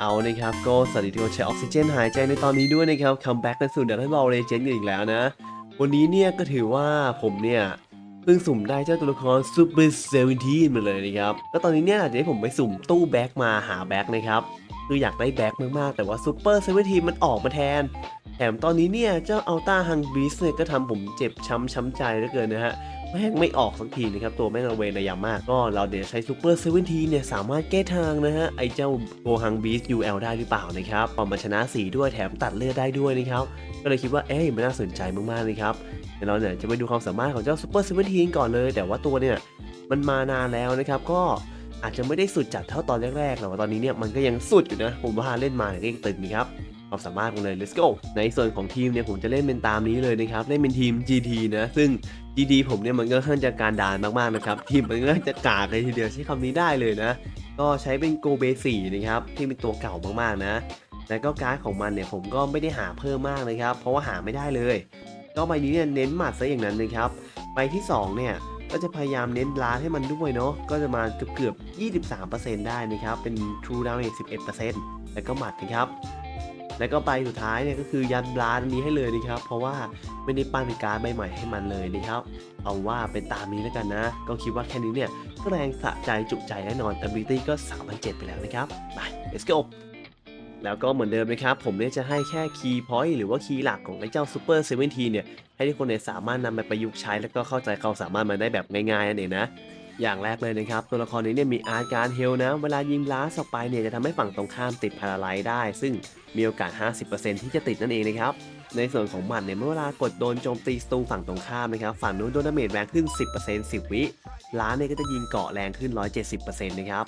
เอานะครับก็สวัสดีทุกคนใช้ออกซิเจนหายใจในตอนนี้ด้วยนะครับคัมแบ็กในสู่ดัตเทิลบอลเลเจนด์กันอีกแล้วนะ วันนี้เนี่ยก็ถือว่าผมเนี่ยเพิ่งสุ่มได้เจ้าตัวละครซูเปอร์เซเวนทีนมาเลยนะครับแล้วตอนนี้เนี่ยเดี๋ยวให้ผมไปสุ่มตู้แบ็กมาหาแบ็กนะครับคืออยากได้แบ็กมากๆ แต่ว่าซูเปอร์เซเวนทีนมันออกมาแทน แถมตอนนี้เนี่ยเจ้าอัลต้าฮังบีสเนี่ยก็ทำผมเจ็บช้ำช้ำใจเหลือเกินนะฮะ แม่งไม่ออกสักทีนะครับตัวแม่งระเวนระยำมากก็เราเดี๋ยวใช้ซูเปอร์เซเวนทีเนี่ยสามารถแก้ทางนะฮะไอเจ้าโกฮังบีส UL ได้หรือเปล่านะครับความาชนะสีด้วยแถมตัดเลือดได้ด้วยนะครับก็เลยคิดว่าเอ้ยมันน่าสนใจมากๆเลยครับเดี๋ยวเราเนี่ยจะไปดูความสามารถของเจ้าซูเปอร์เซเวนทีก่อนเลย แต่ว่าตัวเนี่ยมันมานานแล้วนะครับก็อาจจะไม่ได้สุดจัดเท่าตอนแรกๆแต่ว่าตอนนี้เนี่ยมันก็ยังสุดอยู่นะผมว่าเล่นมาเนี่ยก็ยังตึงนี่ครับ ความสามารถของเลย let's go ในส่วนของทีมเนี่ยผมจะเล่นเป็นตามนี้เลยนะครับเล่นเป็นทีม GT นะซึ่ง GT ผมเนี่ยมันก็ค่อนข้างจะการดานมากๆนะครับทีมมันก็จะกากเลยทีเดียวใช้คำนี้ได้เลยนะก็ใช้เป็นโกเบสี่นะครับที่เป็นตัวเก่ามากๆนะแล้วก็การ์ดของมันเนี่ยผมก็ไม่ได้หาเพิ่มมากนะครับ เพราะว่าหาไม่ได้เลย ก็ใบนี้เนี่ยเน้นหมัดซะอย่างนั้นนะครับใบที่สองเนี่ยก็จะพยายามเน้นบลาให้มันด้วยเนาะก็จะมาเกือบเกือบ 23%ได้นะครับ เป็น True Damage 11%แล้วก็หมัดนะครับ แล้วก็ใบสุดท้ายเนี่ยก็คือยันบลานนี้ให้เลยนะครับ เพราะว่าไม่ได้ปั้นเป็นการ์ดใบใหม่ให้มันเลยนะครับ เอาว่าเป็นตามนี้แล้วกันนะ ก็คิดว่าแค่นี้เนี่ยก็แรงสะใจจุใจแน่นอน ability ก็3,700ไปแล้วนะครับไป let's go แล้วก็เหมือนเดิมนะครับ ผมเนี่ยจะให้แค่ key point หรือว่า key หลักของไอ้เจ้า super 17เนี่ย ให้ทุกคนเนี่ยสามารถนำไปประยุกต์ใช้แล้วก็เข้าใจควาสามารถมันได้แบบง่ายๆนั่นเองนะ อย่างแรกเลยนะครับ ตัวละครนี้เนี่ยมีอาร์ตการเฮลนะ เวลายิงบลาสออกไปเนี่ยจะทำให้ฝั่งตรงข้ามติดพาราไลซ์ได้ ซึ่งมีโอกาส 50%ที่จะติดนั่นเองนะครับ ในส่วนของหมัดเนี่ยเมื่อเวลากดโดนโจมตีสตูฝั่งตรงข้ามนะครับ ฝั่งนู้นโดนดาเมจแรงขึ้น 10% 10 วิล้านเนี่ยก็จะยิงเกาะแรงขึ้น 170%นะครับ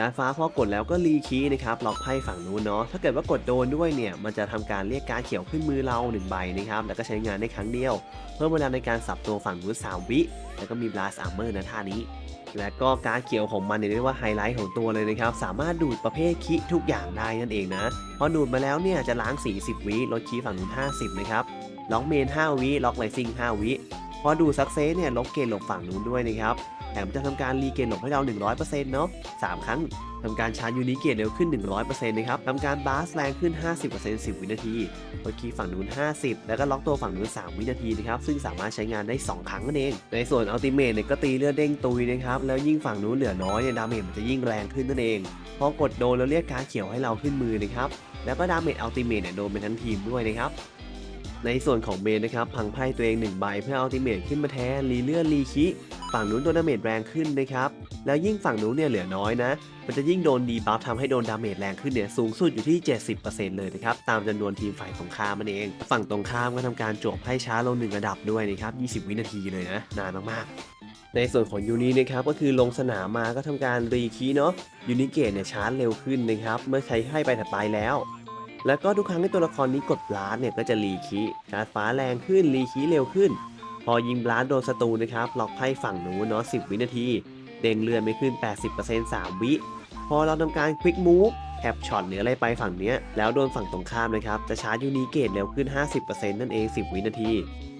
การฟ้าพอกดแล้วก็รีคีย์นะครับล็อกไพ่ฝั่งนู้นเนาะถ้าเกิดว่ากดโดนด้วยเนี่ยมันจะทำการเรียกการเขียวขึ้นมือเรา1ใบนะครับแล้วก็ใช้งานได้ครั้งเดียว เพิ่มเวลาในการสับตัวฝั่งนู้น3วิ แล้วก็มี blast armor นะท่านี้ และก็การเขียวของมันเนี่ยเรียกว่าไฮไลท์ของตัวเลยนะครับสามารถดูดประเภทคิทุกอย่างได้นั่นเองนะพอดูดมาแล้วเนี่ยจะล้าง 40 วิลดคีฝั่งนู้น50 นะครับล็อกเมน 5 วิล็อกไลซิง5 วิพอดูซักเซสเนี่ยลบเกณฑ์ลบฝั่งนู้นด้วยนะครับ แถมจะทำการรีเกณฑ์หลบให้เรา 100%เนาะ3ครั้งทำการชาร์จยูนิเกตเร็วขึ้น 100%นะครับทำการบาสแรงขึ้น 50% 10 วินาทีลดคีย์ฝั่งนู้น 50 แล้วก็ล็อกตัวฝั่งนู้น 3 วินาทีนะครับ ซึ่งสามารถใช้งานได้ 2 ครั้งนั่นเอง ในส่วนอัลติเมทเนี่ยก็ตีเลือดเด้งตุยนะครับ แล้วยิ่งฝั่งนู้นเหลือน้อยเนี่ยดาเมจมันจะยิ่งแรงขึ้นนั่นเอง พอกดโดนแล้วเรียกการเขียวให้เราขึ้นมือนะครับ แล้วก็ดาเมจอัลติเมทเนี่ยโดนเป็นทั้งทีมด้วยนะครับในส่วนของเมนนะครับพังไพ่ตัวเอง1ใบเพื่ออัลติเมทขึ้นมาแทนรีเลือดรีคิ ฝั่งนู้นโดนดาเมจแรงขึ้นนะครับ แล้วยิ่งฝั่งนู้นเนี่ยเหลือน้อยนะ มันจะยิ่งโดนดีบัฟทำให้โดนดาเมจแรงขึ้นเนี่ยสูงสุดอยู่ที่ 70%เลยนะครับ ตามจำนวนทีมฝ่ายตรงข้ามมันเอง ฝั่งตรงข้ามก็ทำการจบให้ช้าลงหนึ่งระดับด้วยนะครับ 20 วินาทีเลยนะ นานมากๆในส่วนของยูนินะครับก็คือลงสนามมาก็ทำการรีคีเนาะยูนิเกตเนี่ยชาร์จเร็วขึ้นนะครับ เมื่อใช้ให้ไปถัดไปแล้ว แล้วก็ทุกครั้งที่ตัวละครนี้กดบลาสเนี่ยก็จะรีคีการฟ้าแรงขึ้นรีคีเร็วขึ้น พอยิงบลาสโดนศัตรูนะครับล็อกไพ่ฝั่งหนูเนาะ10 วินาที เด้งเลือนไม่ขึ้น 80% 3 วิ พอเราทำการควิกมูฟแท็บช็อตหรืออะไรไปฝั่งเนี้ย แล้วโดนฝั่งตรงข้ามนะครับ จะชาร์จยูนิเกตเร็วขึ้น 50%นั่นเอง 10 วินาที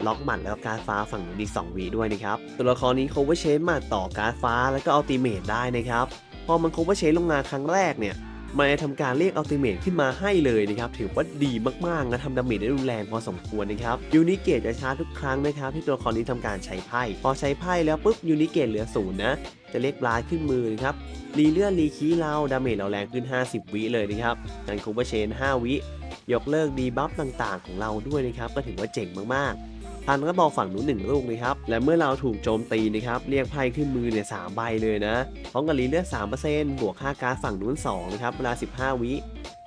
ล็อกหมัดแล้วการฟ้าฝั่งหนู้นอี2วิด้วยนะครับ ตัวละครนี้ cover change หมัดต่อการฟ้าแล้วก็อัลติเมทได้นะครับ พอมัน cover change ลงมาครั้งแรกเนี่ย มันจะทำการเรียกอัลติเมทขึ้นมาให้เลยนะครับถือว่าดีมากๆนะทำดาเมจได้รุนแรงพอสมควรนะครับยูนิเกตจะชาร์จทุกครั้งนะครับที่ตัวละครนี้ทำการใช้ไพ่พอใช้ไพ่แล้วปุ๊บยูนิเกตเหลือศูนย์นะจะเรียกบลาขึ้นมือนะครับรีเลื่อนรีคีเราดาเมจเราแรงขึ้น 50 วิเลยนะครับการคูเปอร์เชน 5 วิยกเลิกดีบัฟต่างๆ ของเราด้วยนะครับก็ถือว่าเจ๋งมากๆ พันก็บอกฝั่งนู้นหนึ่งลูกนะครับ และเมื่อเราถูกโจมตีนะครับ เรียกไพ่ขึ้นมือเนี่ยสามใบเลยนะ พร้อมกับรีเลือด3%บวกค่าการดฝั่งนู้น2นะครับ เวลา 15 วิ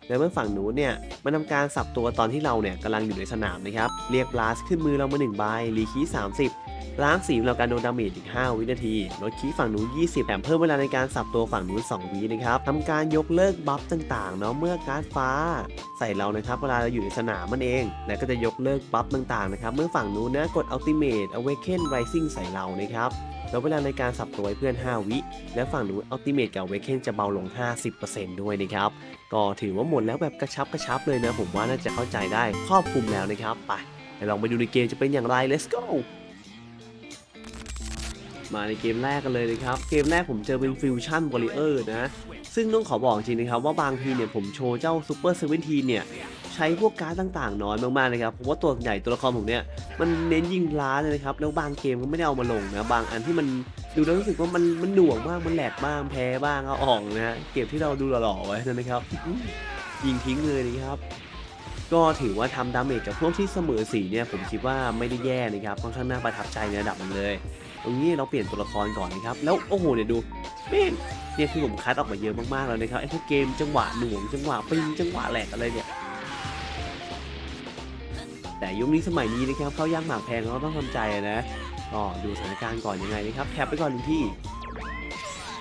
และเมื่อฝั่งนู้นเนี่ยมันทำการสับตัวตอนที่เราเนี่ยกำลังอยู่ในสนามนะครับ เรียกบลาสขึ้นมือเรามา1ใบรีคีย์30 ล้างสีเราการโดนดาเมจอีก 5 วินาที ลดคีย์ฝั่งนู้น 20แถมเพิ่มเวลาในการสับตัวฝั่งนู้น 2 วินะครับทำการยกเลิกบัฟต่างๆ เนาะเมื่อการ์ดฟ้า ใส่เรานะครับ เวลาเราอยู่ในสนามมันเอง และก็จะยกเลิกบัฟต่างๆ นะครับ เมื่อฝั่งนู้นนะกด Ultimate Awaken Rising ใส่เรานะครับแล้วเวลาในการสับตัวให้เพื่อน 5 วิ และฝั่งนู้น Ultimate กับ Awaken จะเบาลง 50%ด้วยนะครับ ก็ถือว่าหมดแล้วแบบกระชับกระชับเลยนะ ผมว่าน่าจะเข้าใจได้ครอบคลุมแล้วนะครับ ไปลองไปดูในเกมจะเป็นอย่างไร let's go มาในเกมแรกกันเลยนะครับ เกมแรกผมเจอเป็นฟิวชั่นวอริเออร์นะ ซึ่งต้องขอบอกจริงนะครับว่าบางทีเนี่ยผมโชว์เจ้าซูเปอร์เซเว่นทีเนี่ยใช้พวกการ์ดต่างๆ น้อยมากๆเลยครับเพราะว่าตัวใหญ่ตัวละครผมเนี่ยมันเน้นยิงล้าเลยนะครับแล้วบางเกมก็ไม่ได้เอามาลงนะบางอันที่มันดูแล้วรู้สึกว่ามันมันหน่วงมากมันแหลกบ้างแพ้บ้างเอาออกนะฮะเก็บที่เราดูหล่อๆไว้นะครับยิงทิ้งเลยนะครับก็ถือว่าทำดาเมจกับพวกที่เสมอสีเนี่ยผมคิดว่าไม่ได้แย่นะครับค่อนข้างน่าประทับใจในระดับนึงเลย ตรงนี้เราเปลี่ยนตัวละครก่อนนะครับ แล้วโอ้โหเนี่ยดูแม่เนี่ยคือผมคัดออกมาเยอะมากๆแล้วนะครับไอ้พวกเกมจังหวะหน่วงจังหวะปิงจังหวะแหลกอะไรเนี่ยแต่ยุคนี้สมัยนี้นะครับเข้าย่ากหมากแพงเราต้องทำใจนะก็ดูสถานการณ์ก่อนยังไงนะครับแคปไปก่อนหนึ่งที่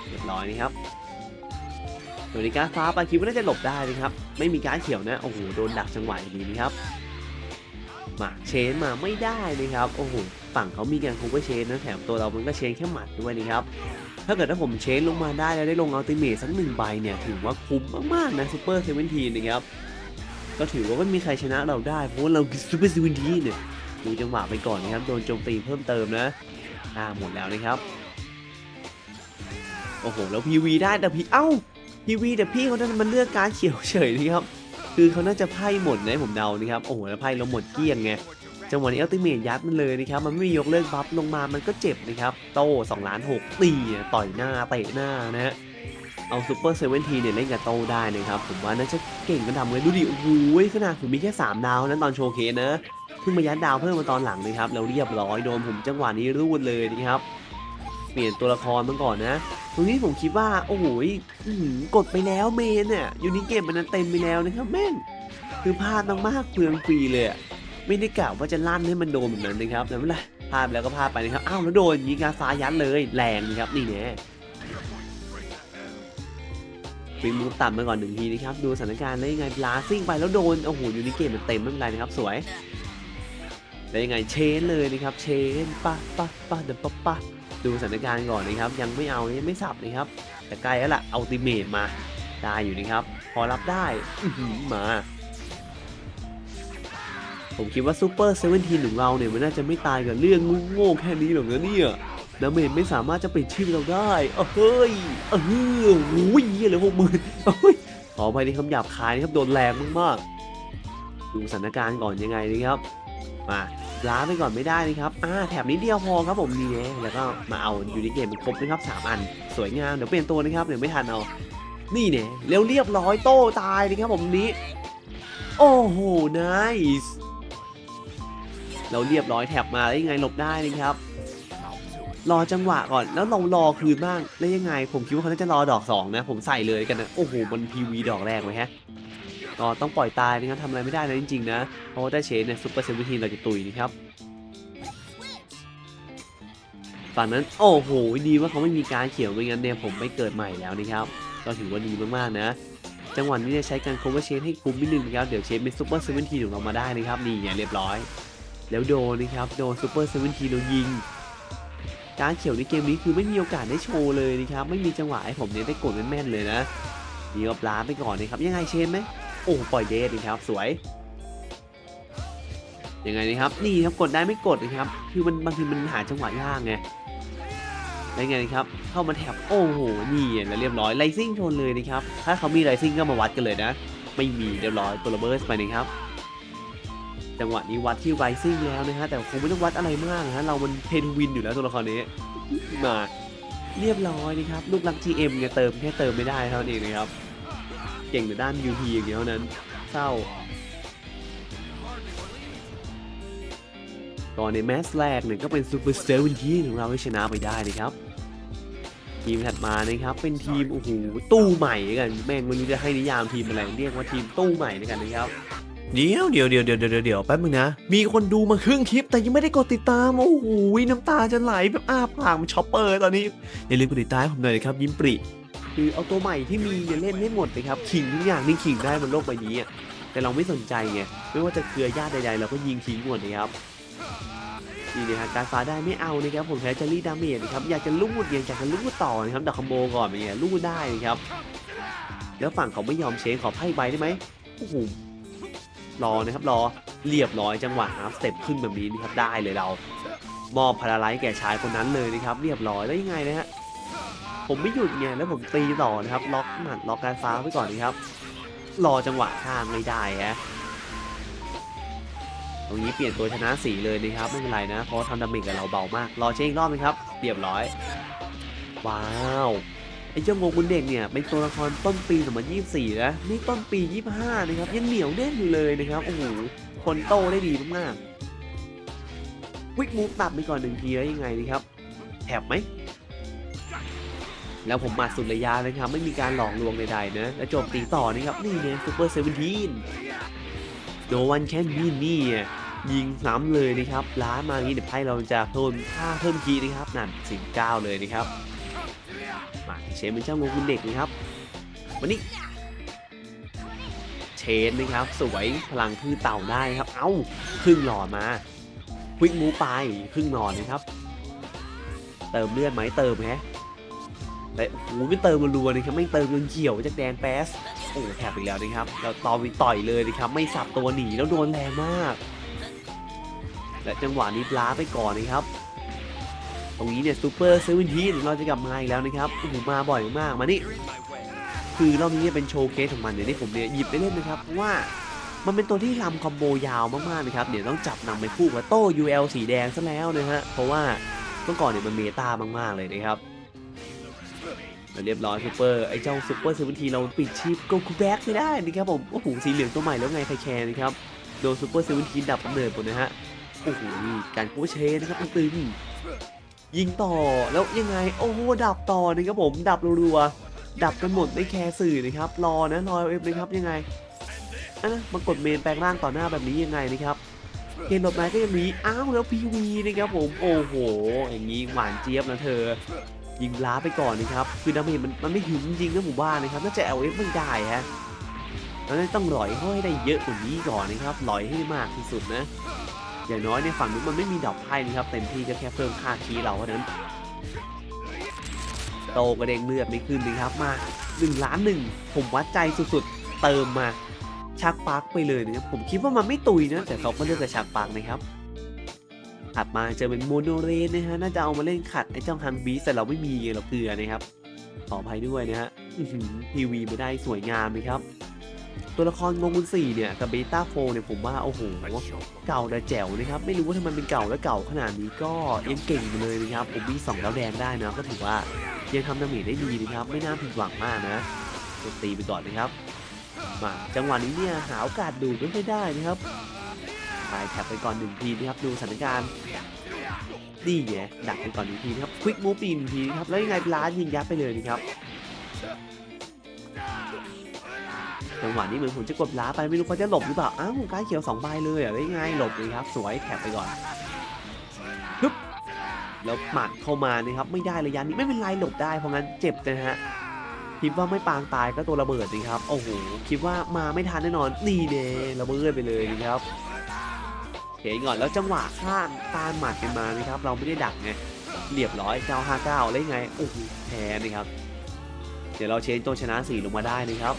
เรียบร้อยนะครับตัวนี้การดฟ้าไปคิดว่าน่าจะหลบได้นะครับ ไม่มีการดเขียวนะโอ้โหโดนดักจังหวะอย่างนี้นะครับ หมากเชนมาไม่ได้นะครับโอ้โหฝั่งเขามีการคุกเชนนะแถมตัวเรามันก็เชนแค่หมัดด้วยนะครับถ้าเกิดถ้าผมเชนลงมาได้แล้วได้ลงอัลติเมทสักหนึ่งใบเนี่ยถือว่าคุ้มมากๆนะซูเปอร์เซเว่นทีนะครับก็ถือว่าไม่มีใครชนะเราได้เพราะว่าเราซูเปอร์เซเว่นทีเนี่ยดูจังหวะไปก่อนนะครับโดนโจมตีเพิ่มเติมนะอ่าหมดแล้วนะครับโอ้โหแล้วพีวีได้แต่พีเอ้าพีวีแต่พี่เขาดันมันเลือกการเขียวเฉยนะครับ คือเขาน่าจะไพ่หมดนะผมเดานะครับโอ้โหแล้วไพ่เราหมดเกลี้ยงไงจังหวะนี้อัลติเมทยัดมันเลยนะครับมันไม่มียกเลิกบัฟลงมามันก็เจ็บนะครับโต้2ล้าน6ตีต่อยหน้าเตะหน้านะฮะเอาซูเปอร์เซเว่นทีเนี่ยเล่นกับโต้ได้นะครับผมว่าน่าจะเก่งกันดำเลยดูดิโอ้โหขนาดผมมีแค่ 3 ดาวนั้นตอนโชว์เคสนะเพิ่งมายัดดาวเพิ่มมาตอนหลังนะครับแล้วเรียบร้อยโดนผมจังหวะนี้รูดเลยนะครับเปลี่ยนตัวละครมาก่อนนะ ตรงนี้ผมคิดว่า โอ้โหกดไปแล้วเมนเนี่ยยูนิเกมมันนั้นเต็มไปแล้วนะครับแม่งคือพลาดมากๆเปลืองฟรีเลยไม่ได้กะว่าจะลั่นให้มันโดนแบบนั้นนะครับแต่ไม่เป็นไรพลาดแล้วก็พลาดไปนะครับอ้าวแล้วโดนยิงกาฟ้ายัดเลยแรงนะครับนี่แน่ฟิมูฟต่ำมาก่อนหนึ่งทีนะครับดูสถานการณ์แล้วยังไงลาซิ่งไปแล้วโดนโอ้โหยูนิเกมมันเต็มไม่เป็นไรนะครับสวยแล้วยังไงเชนเลยนะครับเชนปะปะปะเดยวปะปะ ดูสถานการณ์ก่อนนะครับ ยังไม่เอายังไม่สับนะครับ แต่ใกล้แล้วล่ะอัลติเมทมาได้อยู่นะครับ พอรับได้มาผมคิดว่าซูเปอร์เซเว่นทีของเราเนี่ยมันน่าจะไม่ตายกับเรื่องโง่แค่นี้หรอกนะเนี่ยดาเมจไม่สามารถจะปิดชีพเราได้เอ้าเฮ้ยเออโอ้ยเหี้ยเลยหกหมื่นเอ้ยขอไปในคำหยาบคายนะครับโดนแรงมากๆดูสถานการณ์ก่อนยังไงนะครับ มา ล้าไปก่อนไม่ได้นะครับอ่าแถบนี้เดียวพอครับผมนี่แล้วก็มาเอายูนิเกมเป็นครบนะครับสามอัน สวยงามเดี๋ยวเปลี่ยนตัวนะครับเดี๋ยวไม่ทันเอานี่เนี่ยเร็วเรียบร้อยโต้ตายนะครับผมนี้ โอ้โหน i c e เราเรียบร้อยแท็บมาแล้ยังไงหลบได้นะครับ รอจังหวะก่อนแล้วเรารอคืนบ้างแล้วยังไง ผมคิดว่าเขาจะรอดอกสองนะ ผมใส่เลยกันนะโอ้โหมันพีวีดอกแรกไว้ฮะ ก็ต้องปล่อยตายนะครับทำอะไรไม่ได้นะจริงๆนะ เพราะว่าถ้เชนเนี่ยซุปเปอร์เซเวนทีเราจะตุยนะครับฝั่งนั้นโอ้โหดีว่าเขาไม่มีการเขียวไม่งั้นเนี่ยผมไม่เกิดใหม่แล้วนะครับก็ถือว่าดีมากๆนะ จังหวะนี้เนี่ยใช้การ cover เชนให้คุ้มนิดนึงนะครับเดี๋ยวเชนเป็นซูเปอร์เซเวนทีของเรามาได้นะครับนี่ไงเรียบร้อย แล้วโดนนะครับโดนซูเปอร์เซเวนทีโดนยิงการเขียวในเกมนี้คือไม่มีโอกาสได้โชว์เลยนะครับ ไม่มีจังหวะให้ผมเนี่ยได้กดแม่นๆเลยนะนี่ก็ปลาไปก่อนนะครับ ยังไงเชนไหม โอ้ปล่อยเดทนะครับ สวยยังไงนะครับนี่ครับกดได้ไม่กดนะครับ คือมันบางทีมันหาจังหวะยากไงแล้วยังไงนะครับ เข้ามาแถบโอ้โหนี่แล้วเรียบร้อยไลซิ่งชนเลยนะครับ ถ้าเขามีไลซิ่งก็มาวัดกันเลยนะ ไม่มีเรียบร้อยตัวระเบิดไปนะครับ จังหวะนี้วัดที่ไ i ซิ่งแล้วนะฮะแต่คงไม่ต้องวัดอะไรมากนะเรามันเพนวินอยู่แล้วตัวละครนี้มาเรียบร้อยนะครับลูกรัก GM เนี่ยเติมแค่เติมไม่ได้เท่านั้นเองนะครับ เก่งแต่ด้าน UP อย่างเดียวเท่านั้น เศร้าตอนในแมตช์แรกเนี่ยก็เป็นซูเปอร์เซเว่นทีของเราให้ชนะไปได้นะครับ ทีมถัดมานะครับเป็นทีมโอ้โหตู้ใหม่กันแม่งมันจะให้นิยามทีมอะไรเรียกว่าทีมตู้ใหม่ด้วยกันนะครับเดี๋ยวเดี๋ยวเดี๋ยวเดี๋ยวเดี๋ยวเดี๋ยวแป๊บนึงนะ มีคนดูมาครึ่งคลิปแต่ยังไม่ได้กดติดตาม โอ้โหน้ำตาจะไหลแบบอ้าปากมันช็อปเปอร์ตอนนี้ อย่าลืมกดติดตามให้ผมหน่อยนะครับ ยิ้มปริ คือเอาตัวใหม่ที่มีเนี่ยเล่นให้หมดนะครับขิงทุกอย่างนี่ขิงได้บนโลกใบนี้อะแต่เราไม่สนใจไงไม่ว่าจะเครือญาติใดๆเราก็ยิงทิ้งหมดนะครับนี่นะฮะการฟ้าได้ไม่เอานะครับผมแพ้จะรีดาเมจนะครับอยากจะลูดอยากจะลูดต่อนะครับแต่คอมโบก่อนเป็นไงลูดได้นะครับแล้วฝั่งเขาไม่ยอมเชนขอไพ่ใบได้ไหมโอ้โหรอนะครับรอเรียบร้อยจังหวะฮาร์ฟสเต็ปขึ้นแบบนี้นะครับได้เลยเรามอบพาราไลท์แก่ชายคนนั้นเลยนะครับ เรียบร้อยแล้วยังไงนะฮะ ผมไม่หยุดไงแล้วผมตีต่อนะครับ ล็อกหมัดล็อกการฟ้าไว้ก่อนนะครับ รอจังหวะข้ามไม่ได้ฮะตรงนี้เปลี่ยนตัวชนะสีเลยนะครับไม่เป็นไรนะเพราะทำดาเมจกับเราเบามาก รอเช็คอีกรอบนะครับเรียบร้อย ว้าวไอ้เจ้างงบุญเด็กเนี่ยเป็นตัวละครต้นปี2024นะนี่ต้นปี 25 นะครับ ยังเหนียวแน่นอยู่เลยนะครับโอ้โหคนโตได้ดีมากๆวิกมูฟตัดไปก่อนหนึ่งทีแล้วยังไงดีครับแถบไหม แล้วผมมาสุดระยะนะครับ ไม่มีการหลอกลวงใดๆนะแล้วโจมตีต่อนะครับ นี่เนี่ยซูเปอร์เซเวนทีนโดวันแคนบีนี่ยิงซ้ำเลยนะครับล้านมางี้เดี๋ยวไพ่เราจะเพิ่มค่าเพิ่มคีนะครับนั่นสิบเก้าเลยนะครับมาเชนเป็นเจ้างงคุณเด็กนะครับวันนี้เชนนะครับ สวยพลังพืชเต่าได้ครับ เอ้าครึ่งหลอดมาควิกมูไปครึ่งหลอดนะครับ เติมเลือดไหมเติมแฮะ แต่โอ้โหไม่เติมรัวๆนะครับไม่เติมจนเขียวจากแดงแป๊สโอ้แถบอีกแล้วนะครับเราตอวิต่อยเลยนะครับไม่สับตัวหนีแล้วโดนแรงมาก และจังหวะนี้ปลาไปก่อนนะครับตรงนี้เนี่ยซูเปอร์เซเวนทีเราจะกลับมาอีกแล้วนะครับโอ้โหมาบ่อยมากมานี่คือรอบนี้เนี่ยเป็นโชว์เคสของมันเนี่ยที่ผมเนี่ยหยิบไปเล่นนะครับเพราะว่ามันเป็นตัวที่ลำคอมโบยาวมากๆนะครับเดี๋ยวต้องจับนำไปคู่กับโต้ UL สีแดงซะแล้วนะฮะเพราะว่าเมื่อก่อนเนี่ยมันเมตามากๆเลยนะครับ เรียบร้อยซูเปอร์ไอ้เจ้าซูเปอร์เซเวนทีเราปิดชีพโกคูแบ็กไม่ได้นะครับผมโอ้โหสีเหลืองตัวใหม่แล้วไงไพแคร์นะครับโดนซูเปอร์เซเวนทีดับกำเนิดหมดนะฮะโอ้โหการโคเชนะครับตึงยิงต่อแล้วยังไงโอ้โหดับต่อนะครับผมดับรัวๆดับกันหมดไม่แคร์สื่อนะครับรอนะรอเอฟนะครับยังไงอะนะมากดเมนแปลงร่างต่อหน้าแบบนี้ยังไงนะครับเกมหลบไม้ก็ยังมีอ้าวแล้วพีวีนะครับผมโอ้โห อย่างนี้หวานเจี๊ยบนะเธอ ยิงล้าไปก่อนนะครับคือดาเมจมันมันไม่ถึงจริงนะผมว่านะครับน่าจะ LF ไม่ได้ฮะแล้วต้องหลอยให้ได้เยอะกว่านี้ก่อนนะครับหลอยให้ได้มากที่สุดนะอย่างน้อยในฝั่งนู้นมันไม่มีดอกไพ่นะครับเต็มที่ก็แค่เพิ่มค่าคีย์เราเท่านั้นโตกระเด้งเลือดไม่ขึ้นนะครับมา1ล้านหนึ่งผมวัดใจสุดๆ เติมมาชักปาร์กไปเลยนะครับผมคิดว่ามันไม่ตุยนะแต่เขาก็เลือกจะชักปากนะครับ ถัดมาเจอเป็นโมโนเรนนะฮะน่าจะเอามาเล่นขัดไอ้เจ้าฮังบีสแต่เราไม่มีไงเราเกลือนะครับขออภัยด้วยนะฮะทีวีไม่ได้สวยงามเลยครับ ตัวละครงงกุลสี่เนี่ยกับเบต้าโฟเนี่ยผมว่า โอ้โหเก่าแต่แจ๋วนะครับ ไม่รู้ว่าทำไมเป็นเก่าและเก่าขนาดนี้ก็ยังเก่งเลยนะครับ ผมมีสองแล้วแดงได้นะก็ถือว่ายังทำดาเมจได้ดีนะครับ ไม่น่าผิดหวังมากนะตีไปก่อนนะครับมาจังหวะนี้เนี่ยหาโอกาสดูดไม่ได้นะครับ ปลายแท็บไปก่อนหนึ่งทีนะครับดูสถานการณ์นี่ไงดักไปก่อนหนึ่งทีนะครับควิกมูฟปีหนึ่งทีนะครับแล้วยังไงล้านยิงยัดไปเลยนะครับจังหวะนี้เหมือนผมจะกดล้าไปไม่รู้เขาจะหลบหรือเปล่าอ้าวการเขียวสองใบเลยอะได้ไงหลบเลยครับ สวยแท็บไปก่อนฮึบแล้วหมัดเข้ามานะครับไม่ได้ระยะนี้ไม่เป็นไรหลบได้เพราะงั้นเจ็บนะฮะคิดว่าไม่ปางตายก็ตัวระเบิดนะครับ โอ้โห คิดว่ามาไม่ทันแน่นอน นี่เน่ระเบิดไปเลยนะครับ เห็นก่อนแล้วจังหวะข้ามตามหมัดกันมานะครับ เราไม่ได้ดักไงเรียบร้อย 959เลยไงโอ้โหแพ้นะครับ เดี๋ยวเราเชนตัวชนะสีลงมาได้นะครับ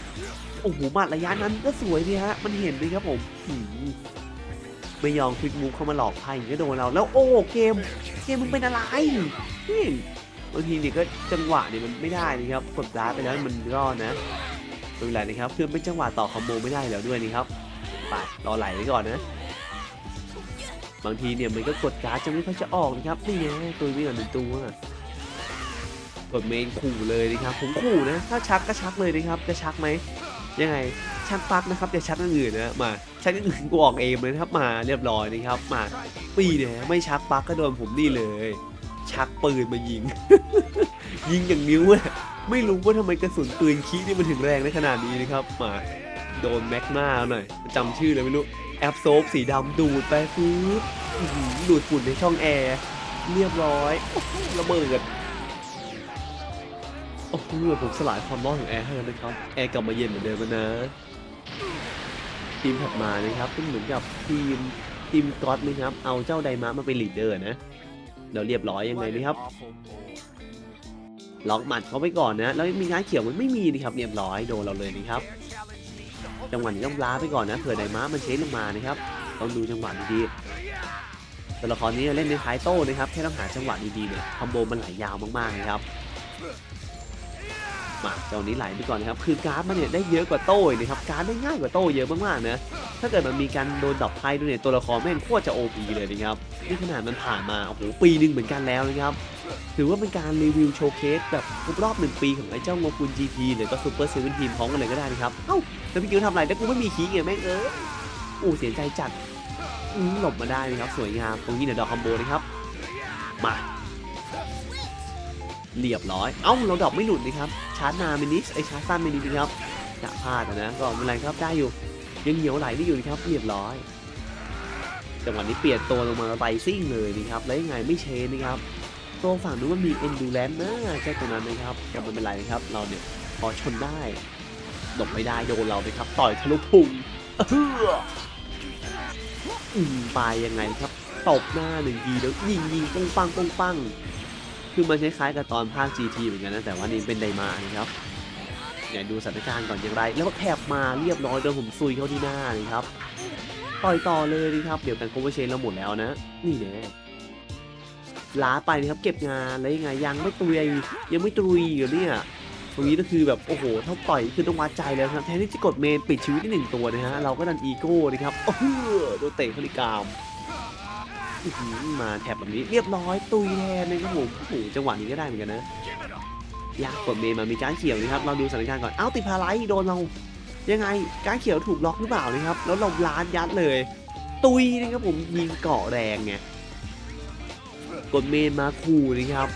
โอ้โหหมัดระยะนั้นก็สวยดีฮะมันเห็นเลยครับผมไม่ยอมควิกมูฟเข้ามาหลอกไพ่ก็โดนเรา แล้วโอ้เกมเกมมึงเป็นอะไรนี่บางทีเนี่ยก็จังหวะเนี่ยมันไม่ได้นะครับกดร้ายไปแล้วมันรอดนะไม่เป็นไรนะครับคือเป็นจังหวะต่อคอมโบไม่ได้แล้วด้วยนี่ครับไปรอไหลไว้ก่อนนะ บางทีเนี่ยมันก็กดการ์ดจะไม่ค่อยจะออกนะครับนี่ไงตัววิ่งก่อนหนึ่งตัวกดเมนขู่เลยนะครับผมขู่นะถ้าชักก็ชักเลยนะครับจะชักไหมยังไงชักปักนะครับอย่าชักอย่งอื่นนะมาชักอย่งอื่นกูออกเองเลยนะครับมาเรียบร้อยนะครับมาปีเนี่ยไม่ชักปักก็โดนผมนี่เลย ชักปืนมายิง ยิงอย่างนิ้วอะไม่รู้ว่าทำไมกระสุนปืนคีนี่มันถึงแรงได้ขนาดนี้นะครับมา โดนแมกมาหน่อยจำชื่อเลยไม่รู้ แอปโซฟสีดำดูดไปปุ๊บดูดฝุ่นในช่องแอร์ เรียบร้อยระเบิดโอ้โหผมสลายความร้อนของแอร์ให้แล้วนะครับ แอร์กลับมาเย็นเหมือนเดิมนะทีมถัดมานะครับเป็นเหมือนกับทีมทีมก๊อตนะครับ เอาเจ้าไดมะมาเป็นลีดเดอร์นะเดี๋ยวเรียบร้อยยังไงนะครับล็อกหมัดเขาไปก่อนนะ แล้วมีงานเขียวมันไม่มีนะครับเรียบร้อยโดนเราเลยนะครับ จังหวะนี้ต้องล้าไปก่อนนะเผื่อไดม้ามันเช็คลงมานะครับต้องดูจังหวะดีๆตัวละครนี้เล่นในท้ายโต้นะครับแค่ต้องหาจังหวะดีๆเนี่ยคอมโบมันไหลยาวมากๆนะครับ มาเจ้านี้ไหลไปก่อนนะครับคือการ์ดมันเนี่ยได้เยอะกว่าโต้นะครับการ์ดได้ง่ายกว่าโต้เยอะมากๆนะถ้าเกิดมันมีการโดนดรอปไพ่ด้วยเนี่ยตัวละครแม่งโคตรจะโอพีเลยนะครับนี่ขนาดมันผ่านมาโอ้โหปีหนึ่งเหมือนกันแล้วนะครับถือว่าเป็นการรีวิวโชว์เคสแบบครบรอบหนึ่งปีของไอ้เจ้าโงกุน GT หรือก็ซูเปอร์เซเว่นทีมพร้อมกันเลยก็ได้นะครับเอ้าแล้วพี่กิ้วทำอะไรแล้วกูไม่มีคีย์ไงแม่งเอออู้เสียใจจัดหลบมาได้นะครับสวยงามตรงนี้เดี๋ยวดอกคอมโบนะครับมา เรียบร้อย เอ้าเราดอกไม่หลุดนะครับชาร์จนานไปนิดไอชาร์จสั้นไปนิดนะครับจะพลาดนะก็ไม่เป็นไรครับได้อยู่ ยังเหนียวไหลได้อยู่นะครับเรียบร้อยจังหวะนี้เปลี่ยนตัวลงมาไตซิ่งเลยนะครับแล้วยังไงไม่เชนนะครับตัวฝั่งนู้นมันมี endurance นะแค่ตัวนั้นนะครับก็ไม่เป็นไรนะครับ เราเนี่ยพอชนได้หลบไม่ได้โดนเราเลยครับ ต่อยทะลุพุงอื้ออืมปยังไงครับตบหน้าหนึ่งทีแล้วยิงยิงปังปังปังปัง คือมันคล้ายๆกับตอนภาค GT เหมือนกันนะแต่ว่านี่เป็นไดมานะครับเดี๋ยดูสถานการณ์ก่อนอย่างไร แล้วก็แคบมาเรียบร้อยโดนผมซุยเข้าที่หน้าเลยครับต่อยต่อเลยนะครับ เดี๋ยวกันโคเวอร์เชนเราหมดแล้วนะ นี่แน่ล้าไปนะครับเก็บงานแล้วยังไงยังไม่ตุยยังไม่ตุยอยู่เนี่ยตรงนี้ก็คือแบบโอ้โหเท่าต่อยคือต้องวัดใจแล้วครับแทนที่จะกดเมนปิดชีวิตได้หนึ่งตัวนะฮะเราก็ดันอีโก้นะครับโอ้โหโดนเตะเข้าที่กราม อื้อหือมาแถบแบบนี้เรียบร้อยตุยแทนเลยครับผมโอ้โหจังหวะนี้ก็ได้เหมือนกันนะยากกดเมนมามีการดเขียวนะครับเราดูสถานการณ์ก่อนเอ้าติดพาไลท์โดนเรา ยังไงการดเขียวถูกล็อกหรือเปล่านะครับ แล้วเราล้านยัดเลย ตุยนะครับผมยิงเกาะแรงไงกดเมนมาขู่นะครับ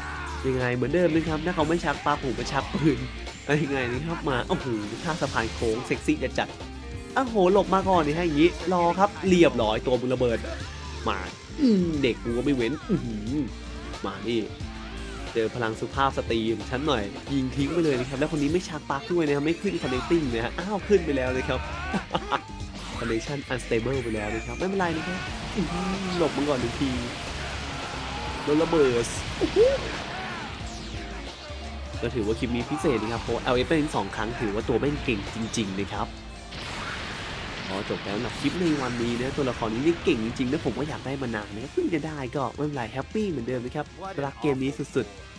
ยังไงเหมือนเดิมนะครับถ้าเขาไม่ชักปั๊บผมก็ชักปืนอะไรยังไงนะครับมาโอ้โหท่าสะพานโค้งเซ็กซี่จะจัดอ้โหหลบมาก่อนนี่ให้อย่างนี้รอครับเรียบร้อยตัวมึงระเบิดมา เด็กกูก็ไม่เว้นมานี่เจอพลังสุภาพสตรีของฉันหน่อย ยิงทิ้งไปเลยนะครับ แล้วคนนี้ไม่ชักปักด้วยนะครับ ไม่ขึ้น connecting นะฮะอ้าวขึ้นไปแล้วนะครับ connection unstable ไปแล้วนะครับ ไม่เป็นไรนะครับอื้อหือหลบมันก่อนหนึ่งทีโดนระเบิดก็ถือว่าคลิปนี้พิเศษนะครับเพราะ LF เป็นสองครั้งถือว่าตัวแม่งเก่งจริง ๆ นะครับ พอจบแล้วสำหรับคลิปในวันนี้นะตัวละครนี้นี่เก่งจริงๆนะผมก็อยากได้มานานนะเพิ่งจะได้ก็ไม่เป็นไรแฮปปี้เหมือนเดิมนะครับรักเกมนี้สุดๆ